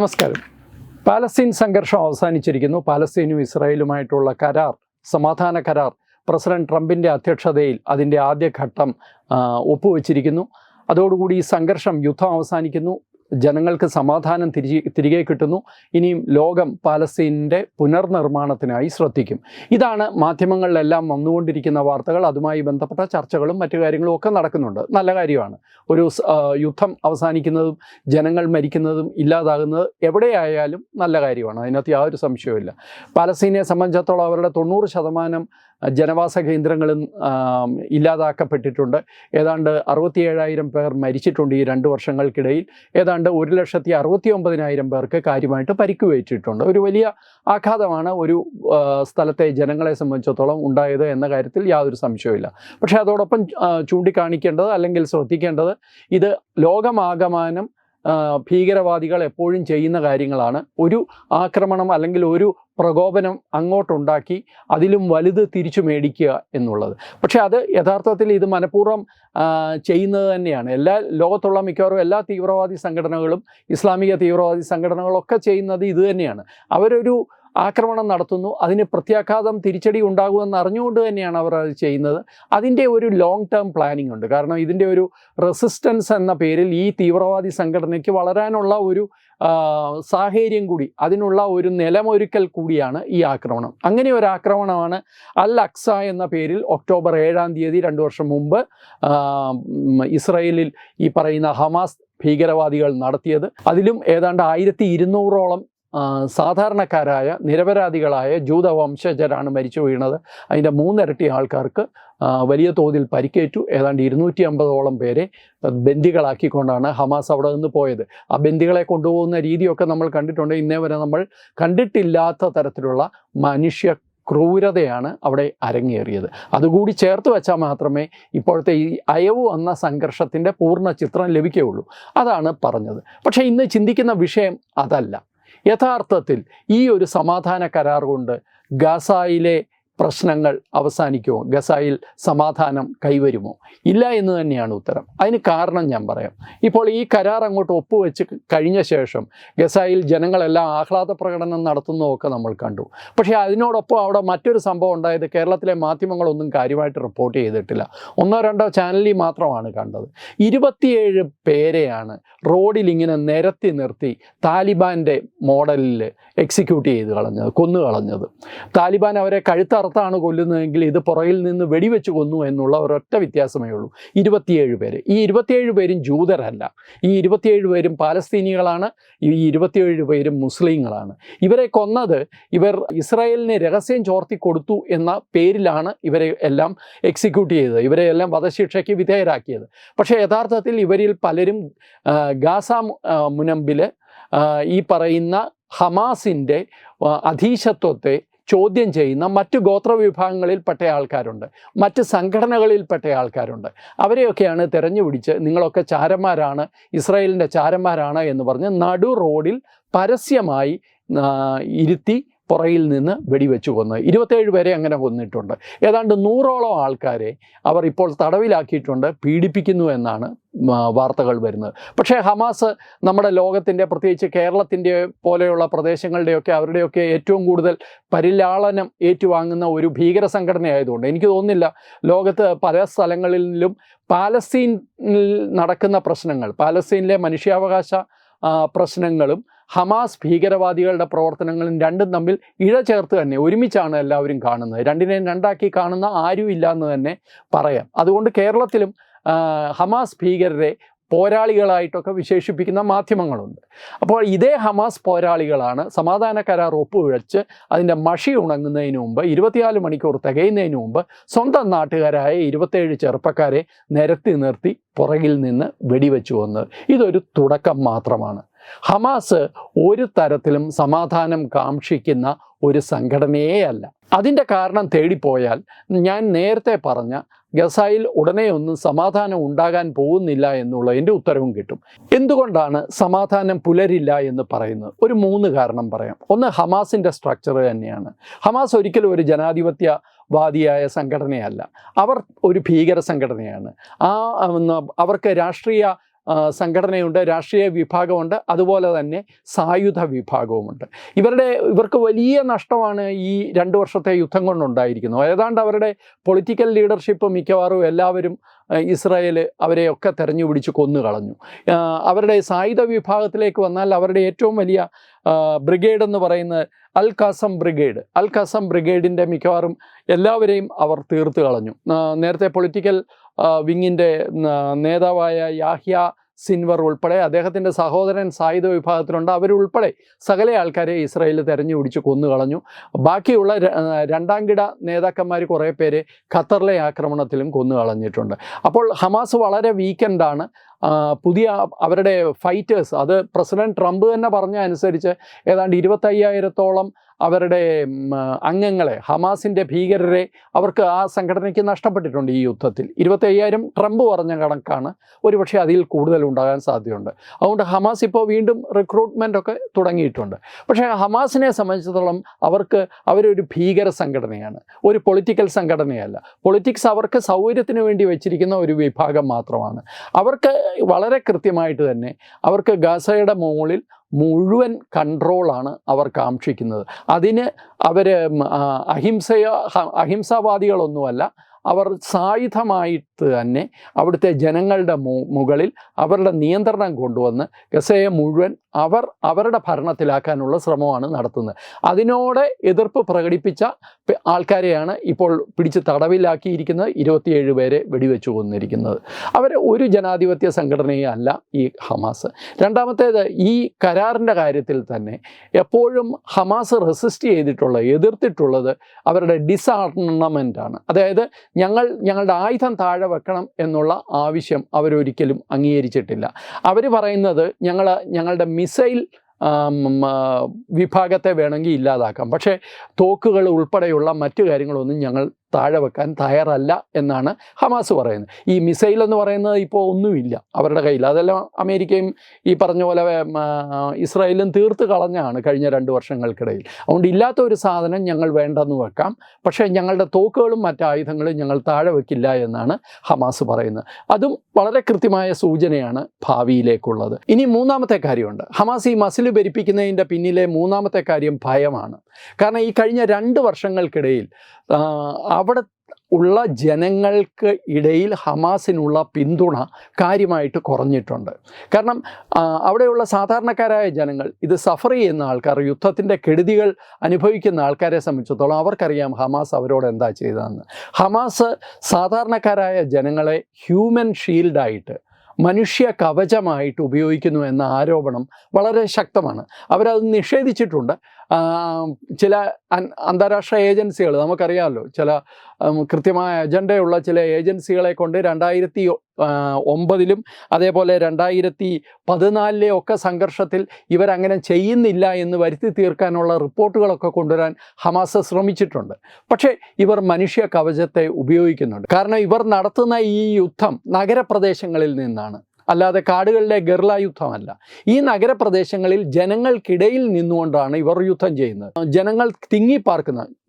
നമസ്കാരം. പാലസ്തീൻ സംഘർഷം അവസാനിച്ചിരിക്കുന്നു. പാലസ്തീനും ഇസ്രായേലുമായിട്ടുള്ള കരാർ സമാധാന കരാർ പ്രസിഡന്റ് ട്രംപിന്റെ അധ്യക്ഷതയിൽ അതിന്റെ ആദ്യഘട്ടം ഒപ്പുവച്ചിരിക്കുന്നു. അതോടുകൂടി ഈ സംഘർഷം യുദ്ധം അവസാനിക്കുന്നു. ജനങ്ങൾക്ക് സമാധാനം തിരികെ തിരികെ കിട്ടുന്നു. ഇനിയും ലോകം പാലസ്തീനിന്റെ പുനർനിർമ്മാണത്തിനായി ശ്രദ്ധിക്കും. ഇതാണ് മാധ്യമങ്ങളിലെല്ലാം വന്നുകൊണ്ടിരിക്കുന്ന വാർത്തകൾ. അതുമായി ബന്ധപ്പെട്ട ചർച്ചകളും മറ്റു കാര്യങ്ങളും ഒക്കെ നടക്കുന്നുണ്ട്. നല്ല കാര്യമാണ്. ഒരു യുദ്ധം അവസാനിക്കുന്നതും ജനങ്ങൾ മരിക്കുന്നതും ഇല്ലാതാകുന്നത് എവിടെയായാലും നല്ല കാര്യമാണ്. അതിനകത്ത് യാതൊരു സംശയവുമില്ല. പാലസ്തീനെ സംബന്ധിച്ചിടത്തോളം അവരുടെ തൊണ്ണൂറ് ശതമാനം ജനവാസ കേന്ദ്രങ്ങളും ഇല്ലാതാക്കപ്പെട്ടിട്ടുണ്ട്. ഏതാണ്ട് അറുപത്തിയേഴായിരം പേർ മരിച്ചിട്ടുണ്ട് ഈ രണ്ട് വർഷങ്ങൾക്കിടയിൽ. ഏതാണ്ട് ഒരു ലക്ഷത്തി അറുപത്തി ഒമ്പതിനായിരം പേർക്ക് കാര്യമായിട്ട് പരിക്കുവേറ്റിട്ടുണ്ട് ഒരു വലിയ ആഘാതമാണ് ഒരു സ്ഥലത്തെ ജനങ്ങളെ സംബന്ധിച്ചിടത്തോളം ഉണ്ടായത് എന്ന കാര്യത്തിൽ യാതൊരു സംശയവുമില്ല. പക്ഷേ അതോടൊപ്പം ചൂണ്ടിക്കാണിക്കേണ്ടത് അല്ലെങ്കിൽ ശ്രദ്ധിക്കേണ്ടത് ഇത് ലോകമാകമാനം ഭീകരവാദികൾ എപ്പോഴും ചെയ്യുന്ന കാര്യങ്ങളാണ്. ഒരു ആക്രമണം അല്ലെങ്കിൽ ഒരു പ്രകോപനം അങ്ങോട്ടുണ്ടാക്കി അതിലും വലുത് തിരിച്ചു മേടിക്കുക എന്നുള്ളത്. പക്ഷേ അത് യഥാർത്ഥത്തിൽ ഇത് മനഃപൂർവം ചെയ്യുന്നത് തന്നെയാണ്. എല്ലാ ലോകത്തുള്ള മിക്കവാറും എല്ലാ തീവ്രവാദി സംഘടനകളും ഇസ്ലാമിക തീവ്രവാദി സംഘടനകളൊക്കെ ചെയ്യുന്നത് ഇതുതന്നെയാണ് അവരൊരു ആക്രമണം നടത്തുന്നു. അതിന് പ്രത്യാഘാതം തിരിച്ചടി ഉണ്ടാകുമെന്ന് അറിഞ്ഞുകൊണ്ട് തന്നെയാണ് അവർ അത് ചെയ്യുന്നത്. അതിന്റെ ഒരു ലോങ് ടേം പ്ലാനിംഗ് ഉണ്ട്. കാരണം ഇതിന്റെ ഒരു റെസിസ്റ്റൻസ് എന്ന പേരിൽ ഈ തീവ്രവാദി സംഘടനയ്ക്ക് വളരാനുള്ള ഒരു സാഹചര്യം കൂടി അതിനുള്ള ഒരു നിലമൊരുക്കൽ കൂടിയാണ് ഈ ആക്രമണം. അങ്ങനെ ഒരു ആക്രമണമാണ് അൽ അക്സ എന്ന പേരിൽ ഒക്ടോബർ ഏഴാം തീയതി രണ്ട് വർഷം മുമ്പ് ഇസ്രയേലിൽ ഈ പറയുന്ന ഹമാസ് ഭീകരവാദികൾ നടത്തിയത്. അതിലും ഏതാണ്ട് ആയിരത്തി ഇരുന്നൂറോളം സാധാരണക്കാരായ നിരപരാധികളായ ജൂത വംശജരാണ് മരിച്ചു വീണത്. അതിന്റെ മൂന്നിരട്ടി ആൾക്കാർക്ക് വലിയ തോതിൽ പരിക്കേറ്റു. ഏതാണ്ട് ഇരുന്നൂറ്റി അമ്പതോളം പേരെ ബന്ദികളാക്കിക്കൊണ്ടാണ് ഹമാസ് അവിടെ നിന്ന് പോയത്. ആ ബന്ദികളെ കൊണ്ടുപോകുന്ന രീതിയൊക്കെ നമ്മൾ കണ്ടിട്ടുണ്ട്. ഇന്നേ വരെ നമ്മൾ കണ്ടിട്ടില്ലാത്ത തരത്തിലുള്ള മനുഷ്യ ക്രൂരതയാണ് അവിടെ അരങ്ങേറിയത്. അതുകൂടി ചേർത്ത് വെച്ചാൽ മാത്രമേ ഇപ്പോഴത്തെ ഈ അയവ് വന്ന സംഘർഷത്തിന്റെ പൂർണ ചിത്രം ലഭിക്കുകയുള്ളൂ. അതാണ് പറഞ്ഞത്. പക്ഷേ ഇന്ന് ചിന്തിക്കുന്ന വിഷയം അതല്ല. യഥാർത്ഥത്തിൽ ഈ ഒരു സമാധാന കരാർ കൊണ്ട് ഗാസായിലെ പ്രശ്നങ്ങൾ അവസാനിക്കുമോ? ഗസായിൽ സമാധാനം കൈവരുമോ? ഇല്ല എന്ന് തന്നെയാണ് ഉത്തരം. അതിന് കാരണം ഞാൻ പറയാം. ഇപ്പോൾ ഈ കരാർ അങ്ങോട്ട് ഒപ്പുവെച്ച് കഴിഞ്ഞ ശേഷം ഗസായിൽ ജനങ്ങളെല്ലാം ആഹ്ലാദ പ്രകടനം നടത്തുന്നതൊക്കെ നമ്മൾ കണ്ടു. പക്ഷേ അതിനോടൊപ്പം അവിടെ മറ്റൊരു സംഭവം ഉണ്ടായത് കേരളത്തിലെ മാധ്യമങ്ങളൊന്നും കാര്യമായിട്ട് റിപ്പോർട്ട് ചെയ്തിട്ടില്ല. ഒന്നോ രണ്ടോ ചാനലിൽ മാത്രമാണ് കണ്ടത്. ഇരുപത്തിയേഴ് പേരെയാണ് റോഡിൽ ഇങ്ങനെ നിരത്തി നിർത്തി താലിബാന്റെ മോഡലിൽ എക്സിക്യൂട്ട് ചെയ്ത് കളഞ്ഞത് കൊന്നു കളഞ്ഞത് താലിബാൻ അവരെ കഴുത്തറുത്താണ് കൊല്ലുന്നതെങ്കിൽ ഇത് പുറകിൽ നിന്ന് വെടിവെച്ച് കൊന്നു എന്നുള്ള ഒരൊറ്റ വ്യത്യാസമേ ഉള്ളൂ. ഇരുപത്തിയേഴ് പേര്. ഈ ഇരുപത്തിയേഴ് പേരും ജൂതരല്ല. ഈ ഇരുപത്തിയേഴ് പേരും പാലസ്തീനികളാണ്. ഈ ഇരുപത്തിയേഴ് പേരും മുസ്ലിങ്ങളാണ്. ഇവരെ കൊന്നത് ഇവർ ഇസ്രായേലിനെ രഹസ്യം ചോർത്തി കൊടുത്തു എന്ന പേരിലാണ് ഇവരെ എല്ലാം എക്സിക്യൂട്ട് ചെയ്തത്. ഇവരെ എല്ലാം വധശിക്ഷയ്ക്ക് വിധേയരാക്കിയത്. പക്ഷേ യഥാർത്ഥത്തിൽ ഇവരിൽ പലരും ഗാസ മുനമ്പിൽ ഈ പറയുന്ന ഹമാസിന്റെ അധീശത്വത്തെ ചോദ്യം ചെയ്യുന്ന മറ്റ് ഗോത്ര വിഭാഗങ്ങളിൽപ്പെട്ട ആൾക്കാരുണ്ട്. മറ്റ് സംഘടനകളിൽപ്പെട്ട ആൾക്കാരുണ്ട്. അവരെയൊക്കെയാണ് തിരഞ്ഞു പിടിച്ച് നിങ്ങളൊക്കെ ചാരന്മാരാണ് ഇസ്രായേലിന്റെ ചാരന്മാരാണ് എന്ന് പറഞ്ഞ് നടു റോഡിൽ പരസ്യമായി ഇരുത്തി പുറയിൽ നിന്ന് വെടിവെച്ച് കൊന്നു. ഇരുപത്തേഴ് പേരെ അങ്ങനെ കൊന്നിട്ടുണ്ട്. ഏതാണ്ട് നൂറോളം ആൾക്കാരെ അവർ ഇപ്പോൾ തടവിലാക്കിയിട്ടുണ്ട് പീഡിപ്പിക്കുന്നു എന്നാണ് വാർത്തകൾ വരുന്നത്. പക്ഷേ ഹമാസ് നമ്മുടെ ലോകത്തിന്റെ പ്രത്യേകിച്ച് കേരളത്തിന്റെ പോലെയുള്ള പ്രദേശങ്ങളുടെയൊക്കെ അവരുടെയൊക്കെ ഏറ്റവും കൂടുതൽ പരിലാളനം ഏറ്റുവാങ്ങുന്ന ഒരു ഭീകര സംഘടനയായതുകൊണ്ട് എനിക്ക് തോന്നുന്നില്ല ലോകത്ത് പല സ്ഥലങ്ങളിലും പാലസ്തീനിൽ നടക്കുന്ന പ്രശ്നങ്ങൾ പാലസ്തീനിലെ മനുഷ്യാവകാശ പ്രശ്നങ്ങളും ഹമാസ് ഭീകരവാദികളുടെ പ്രവർത്തനങ്ങളും രണ്ടും തമ്മിൽ ഇഴ ചേർത്ത് തന്നെ ഒരുമിച്ചാണ് എല്ലാവരും കാണുന്നത്. രണ്ടിനെയും രണ്ടാക്കി കാണുന്ന ആരും ഇല്ല എന്ന് തന്നെ പറയാം. അതുകൊണ്ട് കേരളത്തിലും ഹമാസ് ഭീകരരെ പോരാളികളായിട്ടൊക്കെ വിശേഷിപ്പിക്കുന്ന മാധ്യമങ്ങളുണ്ട്. അപ്പോൾ ഇതേ ഹമാസ് പോരാളികളാണ് സമാധാന കരാർ ഒപ്പുവെച്ച് അതിന്റെ മഷി ഉണങ്ങുന്നതിന് മുമ്പ് ഇരുപത്തിനാല് മണിക്കൂർ തികയുന്നതിന് മുമ്പ് സ്വന്തം നാട്ടുകാരായ ഇരുപത്തേഴ് ചെറുപ്പക്കാരെ നിരത്തി നിർത്തി പുറകിൽ നിന്ന് വെടിവെച്ചു വന്നത്. ഇതൊരു തുടക്കം മാത്രമാണ്. ഹമാസ് ഒരു തരത്തിലും സമാധാനം കാക്ഷിക്കുന്ന ഒരു സംഘടനയേ അല്ല അതിന്റെ കാരണം തേടിപ്പോയാൽ ഞാൻ നേരത്തെ പറഞ്ഞ ഗസായിൽ ഉടനെ ഒന്നും സമാധാനം ഉണ്ടാകാൻ പോകുന്നില്ല എന്നുള്ളതിന്റെ ഉത്തരവും കിട്ടും. എന്തുകൊണ്ടാണ് സമാധാനം പുലരില്ല എന്ന് പറയുന്നത്? ഒരു മൂന്ന് കാരണം പറയാം. ഒന്ന് ഹമാസിന്റെ സ്ട്രക്ചർ തന്നെയാണ്. ഹമാസ് ഒരിക്കലും ഒരു ജനാധിപത്യ വാദിയായ സംഘടനയല്ല. അവർ ഒരു ഭീകര സംഘടനയാണ്. ആ അവർക്ക് രാഷ്ട്രീയ സംഘടനയുണ്ട് രാഷ്ട്രീയ വിഭാഗമുണ്ട് അതുപോലെ തന്നെ സായുധ വിഭാഗവുമുണ്ട്. ഇവരുടെ ഇവർക്ക് വലിയ നഷ്ടമാണ് ഈ രണ്ട് വർഷത്തെ യുദ്ധം കൊണ്ടുണ്ടായിരിക്കുന്നത്. ഏതാണ്ട് അവരുടെ പൊളിറ്റിക്കൽ ലീഡർഷിപ്പ് മിക്കവാറും എല്ലാവരും ഇസ്രായേൽ അവരെയൊക്കെ തെരഞ്ഞു പിടിച്ച് കൊന്നു കളഞ്ഞു അവരുടെ സായുധ വിഭാഗത്തിലേക്ക് വന്നാൽ അവരുടെ ഏറ്റവും വലിയ ബ്രിഗേഡ് എന്ന് പറയുന്നത് അൽ ഖാസം ബ്രിഗേഡ് അൽ ഖാസം ബ്രിഗേഡിന്റെ മിക്കവാറും എല്ലാവരെയും അവർ തീർത്ത് കളഞ്ഞു നേരത്തെ പൊളിറ്റിക്കൽ വിങ്ങിന്റെ നേതാവായ യാഹ്യ സിൻവർ ഉൾപ്പെടെ അദ്ദേഹത്തിന്റെ സഹോദരൻ സായുധ വിഭാഗത്തിലുണ്ട്. അവരുൾപ്പെടെ സകല ആൾക്കാരെ ഇസ്രായേൽ തെരഞ്ഞു പിടിച്ച് കൊന്നു കളഞ്ഞു ബാക്കിയുള്ള രണ്ടാം കിട നേതാക്കന്മാർ കുറേ പേര് ഖത്തറിലെ ആക്രമണത്തിലും കൊന്നു കളഞ്ഞിട്ടുണ്ട് അപ്പോൾ ഹമാസ് വളരെ വീക്കെൻഡാണ് പുതിയ അവരുടെ ഫൈറ്റേഴ്സ് അത് പ്രസിഡന്റ് ട്രംപ് തന്നെ പറഞ്ഞ അനുസരിച്ച് ഏതാണ്ട് ഇരുപത്തയ്യായിരത്തോളം അവരുടെ അംഗങ്ങളെ ഹമാസിന്റെ ഭീകരരെ അവർക്ക് ആ സംഘടനയ്ക്ക് നഷ്ടപ്പെട്ടിട്ടുണ്ട് ഈ യുദ്ധത്തിൽ. ഇരുപത്തയ്യായിരം ട്രംപ് പറഞ്ഞ കണക്കാണ്. ഒരുപക്ഷെ അതിൽ കൂടുതൽ ഉണ്ടാകാൻ സാധ്യതയുണ്ട്. അതുകൊണ്ട് ഹമാസ് ഇപ്പോൾ വീണ്ടും റിക്രൂട്ട്മെന്റ് ഒക്കെ തുടങ്ങിയിട്ടുണ്ട്. പക്ഷേ ഹമാസിനെ സംബന്ധിച്ചിടത്തോളം അവർക്ക് അവരൊരു ഭീകര സംഘടനയാണ്. ഒരു പൊളിറ്റിക്കൽ സംഘടനയല്ല. പൊളിറ്റിക്സ് അവർക്ക് സൗകര്യത്തിന് വേണ്ടി വെച്ചിരിക്കുന്ന ഒരു വിഭാഗം മാത്രമാണ്. അവർക്ക് വളരെ കൃത്യമായിട്ട് തന്നെ അവർക്ക് ഗസയുടെ മുകളിൽ മുഴുവൻ കൺട്രോളാണ് അവർ കാക്ഷിക്കുന്നത്. അതിന് അവർ അഹിംസയ അഹിംസാവാദികളൊന്നുമല്ല അവർ സായുധമായിട്ട് തന്നെ അവിടുത്തെ ജനങ്ങളുടെ മുകളിൽ അവരുടെ നിയന്ത്രണം കൊണ്ടുവന്ന് ഗസയെ മുഴുവൻ അവർ അവരുടെ ഭരണത്തിലാക്കാനുള്ള ശ്രമമാണ് നടത്തുന്നത്. അതിനോട് എതിർപ്പ് പ്രകടിപ്പിച്ച ആൾക്കാരെയാണ് ഇപ്പോൾ പിടിച്ച് തടവിലാക്കിയിരിക്കുന്നത്. ഇരുപത്തിയേഴ് പേരെ വെടിവെച്ചു കൊന്നിരിക്കുന്നത്. അവർ ഒരു ജനാധിപത്യ സംഘടനയെ അല്ല ഈ ഹമാസ്. രണ്ടാമത്തേത് ഈ കരാറിന്റെ കാര്യത്തിൽ തന്നെ എപ്പോഴും ഹമാസ് റെസിസ്റ്റ് ചെയ്തിട്ടുള്ള എതിർത്തിട്ടുള്ളത് അവരുടെ ഡിസാർണമെന്റ് ആണ്. അതായത് ഞങ്ങൾ ഞങ്ങളുടെ ആയുധം താഴെ വെക്കണം എന്നുള്ള ആവശ്യം അവരൊരിക്കലും അംഗീകരിച്ചിട്ടില്ല. അവർ പറയുന്നത് ഞങ്ങൾ ഞങ്ങളുടെ മിസൈൽ വിഭാഗത്തെ വേണമെങ്കിൽ ഇല്ലാതാക്കാം. പക്ഷേ തോക്കുകൾ ഉൾപ്പെടെയുള്ള മറ്റു കാര്യങ്ങളൊന്നും ഞങ്ങൾ താഴെ വെക്കാൻ തയ്യാറല്ല എന്നാണ് ഹമാസ് പറയുന്നത്. ഈ മിസൈൽ എന്ന് പറയുന്നത് ഇപ്പോൾ ഒന്നുമില്ല. അവരുടെ കയ്യിൽ അതെല്ലാം അമേരിക്കയും ഈ പറഞ്ഞ പോലെ ഇസ്രായേലും തീർത്ത് കളഞ്ഞാണ് കഴിഞ്ഞ രണ്ട് വർഷങ്ങൾക്കിടയിൽ. അതുകൊണ്ട് ഇല്ലാത്ത ഒരു സാധനം ഞങ്ങൾ വേണ്ടെന്ന് വെക്കാം. പക്ഷേ ഞങ്ങളുടെ തോക്കുകളും മറ്റ് ആയുധങ്ങളും ഞങ്ങൾ താഴെ വെക്കില്ല എന്നാണ് ഹമാസ് പറയുന്നത്. അതും വളരെ കൃത്യമായ സൂചനയാണ് ഭാവിയിലേക്കുള്ളത്. ഇനി മൂന്നാമത്തെ കാര്യമുണ്ട്. ഹമാസ് ഈ മസിൽ ഭരിപ്പിക്കുന്നതിന്റെ പിന്നിലെ മൂന്നാമത്തെ കാര്യം ഭയമാണ്. കാരണം ഈ കഴിഞ്ഞ രണ്ട് വർഷങ്ങൾക്കിടയിൽ ആ, അവിടെ ഉള്ള ജനങ്ങൾക്ക് ഇടയിൽ ഹമാസിനുള്ള പിന്തുണ കാര്യമായിട്ട് കുറഞ്ഞിട്ടുണ്ട്. കാരണം അവിടെയുള്ള സാധാരണക്കാരായ ജനങ്ങൾ ഇത് സഫർ ചെയ്യുന്ന ആൾക്കാർ യുദ്ധത്തിന്റെ കെടുതികൾ അനുഭവിക്കുന്ന ആൾക്കാരെ സംബന്ധിച്ചിടത്തോളം അവർക്കറിയാം ഹമാസ് അവരോട് എന്താ ചെയ്തതെന്ന്. ഹമാസ് സാധാരണക്കാരായ ജനങ്ങളെ ഹ്യൂമൻ ഷീൽഡായിട്ട് മനുഷ്യ കവചമായിട്ട് ഉപയോഗിക്കുന്നു എന്ന ആരോപണം വളരെ ശക്തമാണ്. അവരത് നിഷേധിച്ചിട്ടുണ്ട്. ചില അന്താരാഷ്ട്ര ഏജൻസികൾ നമുക്കറിയാമല്ലോ ചില കൃത്യമായ അജണ്ടയുള്ള ചില ഏജൻസികളെ കൊണ്ട് രണ്ടായിരത്തി ഒമ്പതിലും അതേപോലെ രണ്ടായിരത്തി പതിനാലിലെ ഒക്കെ സംഘർഷത്തിൽ ഇവരങ്ങനെ ചെയ്യുന്നില്ല എന്ന് വരുത്തി തീർക്കാനുള്ള റിപ്പോർട്ടുകളൊക്കെ കൊണ്ടുവരാൻ ഹമാസ് ശ്രമിച്ചിട്ടുണ്ട്. പക്ഷേ ഇവർ മനുഷ്യ കവചത്തെ ഉപയോഗിക്കുന്നുണ്ട്. കാരണം ഇവർ നടത്തുന്ന ഈ യുദ്ധം നഗരപ്രദേശങ്ങളിൽ നിന്നാണ്. അല്ലാതെ കാടുകളിലെ ഗർല യുദ്ധമല്ല. ഈ നഗരപ്രദേശങ്ങളിൽ ജനങ്ങൾക്കിടയിൽ നിന്നുകൊണ്ടാണ് ഇവർ യുദ്ധം ചെയ്യുന്നത്. ജനങ്ങൾ തിങ്ങിപ്പാർക്കുന്ന ആ,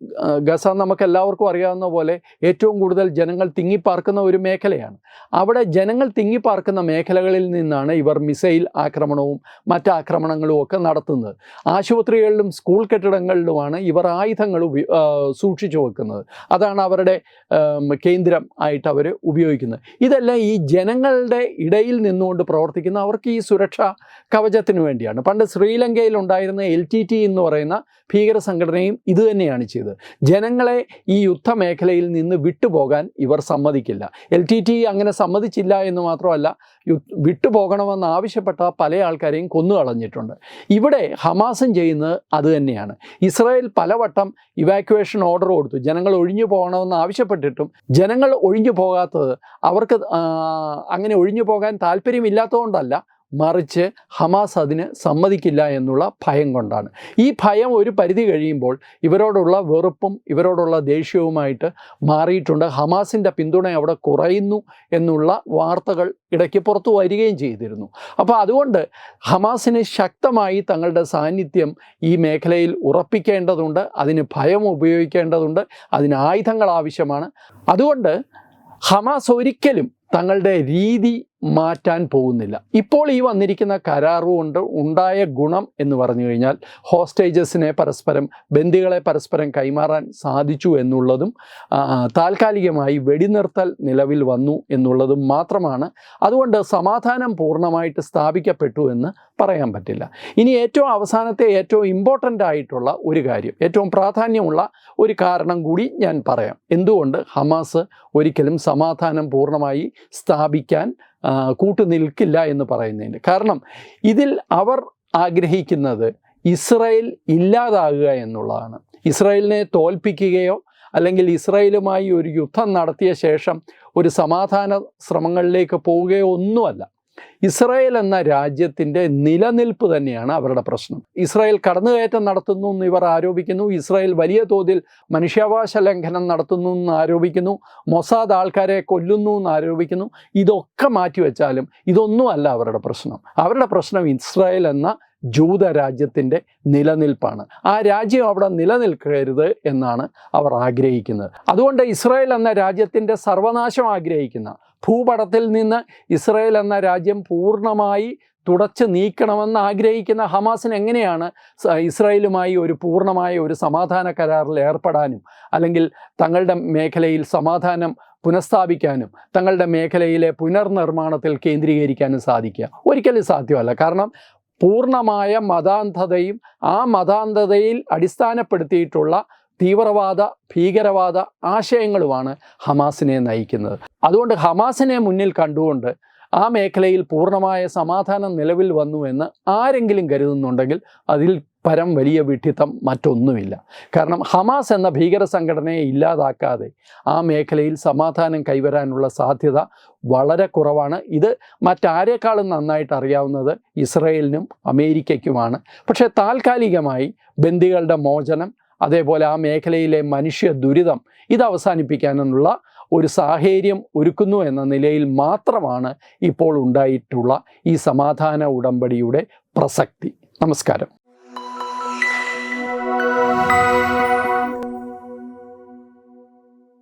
ഗസ നമുക്ക് എല്ലാവർക്കും അറിയാവുന്ന പോലെ ഏറ്റവും കൂടുതൽ ജനങ്ങൾ തിങ്ങിപ്പാർക്കുന്ന ഒരു മേഖലയാണ്. അവിടെ ജനങ്ങൾ തിങ്ങിപ്പാർക്കുന്ന മേഖലകളിൽ നിന്നാണ് ഇവർ മിസൈൽ ആക്രമണവും മറ്റ് ആക്രമണങ്ങളും ഒക്കെ നടത്തുന്നത്. ആശുപത്രികളിലും സ്കൂൾ കെട്ടിടങ്ങളിലുമാണ് ഇവർ ആയുധങ്ങൾ സൂക്ഷിച്ചു വെക്കുന്നത്. അതാണ് അവരുടെ കേന്ദ്രം ആയിട്ട് അവർ ഉപയോഗിക്കുന്നത്. ഇതെല്ലാം ഈ ജനങ്ങളുടെ ഇടയിൽ നിന്നുകൊണ്ട് പ്രവർത്തിക്കുന്ന അവർക്ക് ഈ സുരക്ഷാ കവചത്തിന് വേണ്ടിയാണ്. പണ്ട് ശ്രീലങ്കയിൽ ഉണ്ടായിരുന്ന എൽ ടി ടി എന്ന് പറയുന്ന ഭീകര സംഘടനയും ഇത് തന്നെയാണ് ജനങ്ങളെ ഈ യുദ്ധമേഖലയിൽ നിന്ന് വിട്ടുപോകാൻ ഇവർ സമ്മതിക്കില്ല. എൽ ടി ടി അങ്ങനെ സമ്മതിച്ചില്ല എന്ന് മാത്രമല്ല വിട്ടുപോകണമെന്ന് ആവശ്യപ്പെട്ട പല ആൾക്കാരെയും കൊന്നു കളഞ്ഞിട്ടുണ്ട്. ഇവിടെ ഹമാസും ചെയ്യുന്നത് അത് തന്നെയാണ്. ഇസ്രായേൽ പലവട്ടം ഇവാക്യുവേഷൻ ഓർഡർ കൊടുത്തു. ജനങ്ങൾ ഒഴിഞ്ഞു പോകണമെന്ന് ആവശ്യപ്പെട്ടിട്ടും ജനങ്ങൾ ഒഴിഞ്ഞു പോകാത്തത് അവർക്ക് അങ്ങനെ ഒഴിഞ്ഞു പോകാൻ താല്പര്യമില്ലാത്തതുകൊണ്ടല്ല മറിച്ച് ഹമാസ് അതിന് സമ്മതിക്കില്ല എന്നുള്ള ഭയം കൊണ്ടാണ്. ഈ ഭയം ഒരു പരിധി കഴിയുമ്പോൾ ഇവരോടുള്ള വെറുപ്പും ഇവരോടുള്ള ദേഷ്യവുമായിട്ട് മാറിയിട്ടുണ്ട്. ഹമാസിന്റെ പിന്തുണ അവിടെ കുറയുന്നു എന്നുള്ള വാർത്തകൾ ഇടയ്ക്ക് പുറത്തു വരികയും ചെയ്തിരുന്നു. അപ്പോൾ അതുകൊണ്ട് ഹമാസിന് ശക്തമായി തങ്ങളുടെ സാന്നിധ്യം ഈ മേഖലയിൽ ഉറപ്പിക്കേണ്ടതുണ്ട് അതിന് ഭയം ഉപയോഗിക്കേണ്ടതുണ്ട് അതിന് ആയുധങ്ങൾ ആവശ്യമാണ്. അതുകൊണ്ട് ഹമാസ് ഒരിക്കലും തങ്ങളുടെ രീതി മാറ്റാൻ പോകുന്നില്ല. ഇപ്പോൾ ഈ വന്നിരിക്കുന്ന കരാറുകൊണ്ട് ഉണ്ടായ ഗുണം എന്ന് പറഞ്ഞു കഴിഞ്ഞാൽ ഹോസ്റ്റേജസിനെ പരസ്പരം ബന്ദികളെ പരസ്പരം കൈമാറാൻ സാധിച്ചു എന്നുള്ളതും താൽക്കാലികമായി വെടിനിർത്തൽ നിലവിൽ വന്നു എന്നുള്ളതും മാത്രമാണ്. അതുകൊണ്ട് സമാധാനം പൂർണമായിട്ട് സ്ഥാപിക്കപ്പെട്ടു എന്ന് പറയാൻ പറ്റില്ല. ഇനി ഏറ്റവും അവസാനത്തെ ഏറ്റവും ഇമ്പോർട്ടന്റ് ആയിട്ടുള്ള ഒരു കാര്യം ഏറ്റവും പ്രാധാന്യമുള്ള ഒരു കാരണം കൂടി ഞാൻ പറയാം. എന്തുകൊണ്ട് ഹമാസ് ഒരിക്കലും സമാധാനം പൂർണമായി സ്ഥാപിക്കാൻ കൂട്ടുനിൽക്കില്ല എന്ന് പറയുന്നതിന്. കാരണം ഇതിൽ അവർ ആഗ്രഹിക്കുന്നത് ഇസ്രയേൽ ഇല്ലാതാകുക എന്നുള്ളതാണ്. ഇസ്രായേലിനെ തോൽപ്പിക്കുകയോ അല്ലെങ്കിൽ ഇസ്രായേലുമായി ഒരു യുദ്ധം നടത്തിയ ശേഷം ഒരു സമാധാന ശ്രമങ്ങളിലേക്ക് പോവുകയോ ഒന്നുമല്ല. ഇസ്രായേൽ എന്ന രാജ്യത്തിന്റെ നിലനിൽപ്പ് തന്നെയാണ് അവരുടെ പ്രശ്നം. ഇസ്രായേൽ കടന്നുകയറ്റം നടത്തുന്നു എന്ന് ഇവർ ആരോപിക്കുന്നു. ഇസ്രായേൽ വലിയ തോതിൽ മനുഷ്യാവകാശ ലംഘനം നടത്തുന്നു എന്ന് ആരോപിക്കുന്നു. മൊസാദ് ആൾക്കാരെ കൊല്ലുന്നു എന്ന് ആരോപിക്കുന്നു. ഇതൊക്കെ മാറ്റിവെച്ചാലും ഇതൊന്നുമല്ല അവരുടെ പ്രശ്നം. അവരുടെ പ്രശ്നം ഇസ്രായേൽ എന്ന ജൂത രാജ്യത്തിന്റെ നിലനിൽപ്പാണ്. ആ രാജ്യം അവിടെ നിലനിൽക്കരുത് എന്നാണ് അവർ ആഗ്രഹിക്കുന്നത്. അതുകൊണ്ട് ഇസ്രായേൽ എന്ന രാജ്യത്തിന്റെ സർവനാശം ആഗ്രഹിക്കുന്ന ഭൂപടത്തിൽ നിന്ന് ഇസ്രയേൽ എന്ന രാജ്യം പൂർണമായി തുടച്ച് നീക്കണമെന്ന് ആഗ്രഹിക്കുന്ന ഹമാസിന് എങ്ങനെയാണ് ഇസ്രായേലുമായി ഒരു പൂർണമായ ഒരു സമാധാന കരാറിൽ ഏർപ്പെടാനും അല്ലെങ്കിൽ തങ്ങളുടെ മേഖലയിൽ സമാധാനം പുനഃസ്ഥാപിക്കാനും തങ്ങളുടെ മേഖലയിലെ പുനർനിർമ്മാണത്തിൽ കേന്ദ്രീകരിക്കാനും സാധിക്കുക? ഒരിക്കലും സാധ്യമല്ല. കാരണം പൂർണമായ മതാന്ധതയും ആ മതാന്ധതയിൽ അടിസ്ഥാനപ്പെടുത്തിയിട്ടുള്ള തീവ്രവാദ ഭീകരവാദ ആശയങ്ങളുമാണ് ഹമാസിനെ നയിക്കുന്നത്. അതുകൊണ്ട് ഹമാസിനെ മുന്നിൽ കണ്ടുകൊണ്ട് ആ മേഖലയിൽ പൂർണമായ സമാധാനം നിലവിൽ വന്നു എന്ന് ആരെങ്കിലും കരുതുന്നുണ്ടെങ്കിൽ അതിൽ പരം വലിയ വിഡ്ഢിത്തം മറ്റൊന്നുമില്ല. കാരണം ഹമാസ് എന്ന ഭീകര സംഘടനയെ ഇല്ലാതാക്കാതെ ആ മേഖലയിൽ സമാധാനം കൈവരാനുള്ള സാധ്യത വളരെ കുറവാണ്. ഇത് മറ്റാരേക്കാളും നന്നായിട്ട് അറിയാവുന്നത് ഇസ്രയേലിനും അമേരിക്കയ്ക്കുമാണ്. പക്ഷേ താൽക്കാലികമായി ബന്ദികളുടെ മോചനം അതേപോലെ ആ മേഖലയിലെ മനുഷ്യ ദുരിതം ഇത് അവസാനിപ്പിക്കാനുള്ള ഒരു സാഹചര്യം ഒരുക്കുന്നു എന്ന നിലയിൽ മാത്രമാണ് ഇപ്പോൾ ഉണ്ടായിട്ടുള്ള ഈ സമാധാന ഉടമ്പടിയുടെ പ്രസക്തി. നമസ്കാരം.